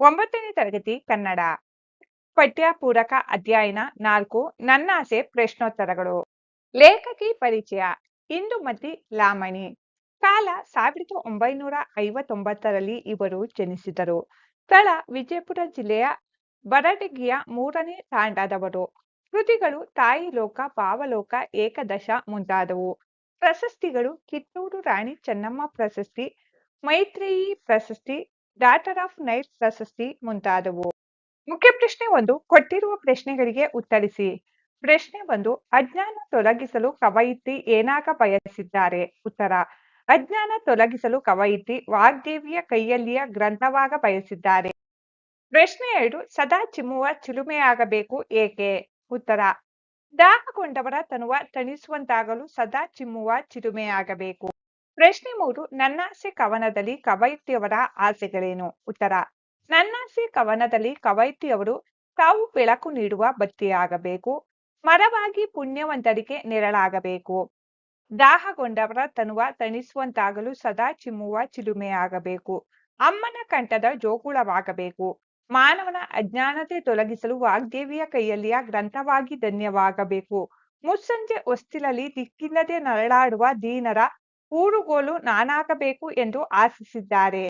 ಒಂಬತ್ತನೇ ತರಗತಿ ಕನ್ನಡ. ಪಠ್ಯ ಪೂರಕ ಅಧ್ಯಯನ ನಾಲ್ಕು, ನನ್ನಾಸೆ ಪ್ರಶ್ನೋತ್ತರಗಳು. ಲೇಖಕಿ ಪರಿಚಯ, ಇಂದುಮತಿ ಲಾಮಣಿ. ಕಾಲ ಸಾವಿರದ ಒಂಬೈನೂರ ಐವತ್ತೊಂಬತ್ತರಲ್ಲಿ ಇವರು ಜನಿಸಿದರು. ಸ್ಥಳ ವಿಜಯಪುರ ಜಿಲ್ಲೆಯ ಬರಟಗಿಯ ಮೂರನೇ ತಾಂಡದವರು. ಕೃತಿಗಳು ತಾಯಿ ಲೋಕ ಪಾವಲೋಕ ಏಕದಶ ಮುಂತಾದವು. ಪ್ರಶಸ್ತಿಗಳು ಕಿತ್ತೂರು ರಾಣಿ ಚೆನ್ನಮ್ಮ ಪ್ರಶಸ್ತಿ, ಮೈತ್ರೇಯಿ ಪ್ರಶಸ್ತಿ ಡಾಟರ್ ಆಫ್ ನೈಟ್ ಪ್ರಶಸ್ತಿ ಮುಂತಾದವು. ಮುಖ್ಯ ಪ್ರಶ್ನೆ ಒಂದು, ಕೊಟ್ಟಿರುವ ಪ್ರಶ್ನೆಗಳಿಗೆ ಉತ್ತರಿಸಿ. ಪ್ರಶ್ನೆ ಒಂದು, ಅಜ್ಞಾನ ತೊಲಗಿಸಲು ಕವಯಿತಿ ಏನಾಗ ಬಯಸಿದ್ದಾರೆ? ಉತ್ತರ, ಅಜ್ಞಾನ ತೊಲಗಿಸಲು ಕವಯಿತ್ರಿ ವಾಗ್ದೇವಿಯ ಕೈಯಲ್ಲಿಯ ಗ್ರಂಥವಾಗ ಬಯಸಿದ್ದಾರೆ. ಪ್ರಶ್ನೆ ಎರಡು, ಸದಾ ಚಿಮ್ಮುವ ಚಿಲುಮೆಯಾಗಬೇಕು ಏಕೆ? ಉತ್ತರ ದಾಹಗೊಂಡವರ ತನುವ ತಣಿಸುವಂತಾಗಲು ಸದಾ ಚಿಮ್ಮುವ ಚಿಲುಮೆಯಾಗಬೇಕು ಪ್ರಶ್ನೆ ಮೂರು, ನನ್ನಾಸೆ ಕವನದಲ್ಲಿ ಕವಯಿತ್ರಿಯವರ ಆಸೆಗಳೇನು? ಉತ್ತರ, ನನ್ನಾಸೆ ಕವನದಲ್ಲಿ ಕವಯಿತ್ರಿಯವರು ತಾವು ಬೆಳಕು ನೀಡುವ ಬತ್ತಿಯಾಗಬೇಕು ಮರವಾಗಿ ಪುಣ್ಯವಂತರಿಗೆ ನೆರಳಾಗಬೇಕು, ದಾಹಗೊಂಡವರ ತನುವ ತಣಿಸುವಂತಾಗಲು ಸದಾ ಚಿಮ್ಮುವ ಚಿಲುಮೆಯಾಗಬೇಕು, ಅಮ್ಮನ ಕಂಠದ ಜೋಗುಳವಾಗಬೇಕು, ಮಾನವನ ಅಜ್ಞಾನತೆ ತೊಲಗಿಸಲು ವಾಗ್ದೇವಿಯ ಕೈಯಲ್ಲಿಯ ಗ್ರಂಥವಾಗಿ ಧನ್ಯವಾಗಬೇಕು, ಮುಸ್ಸಂಜೆ ಹೊಸ್ತಿಲಲ್ಲಿ ದಿಕ್ಕಿಲ್ಲದೆ ನರಳಾಡುವ ದೀನರ ಊರುಗೋಲು ನಾನಾಗಬೇಕು ಎಂದು ಆಶಿಸಿದ್ದಾರೆ.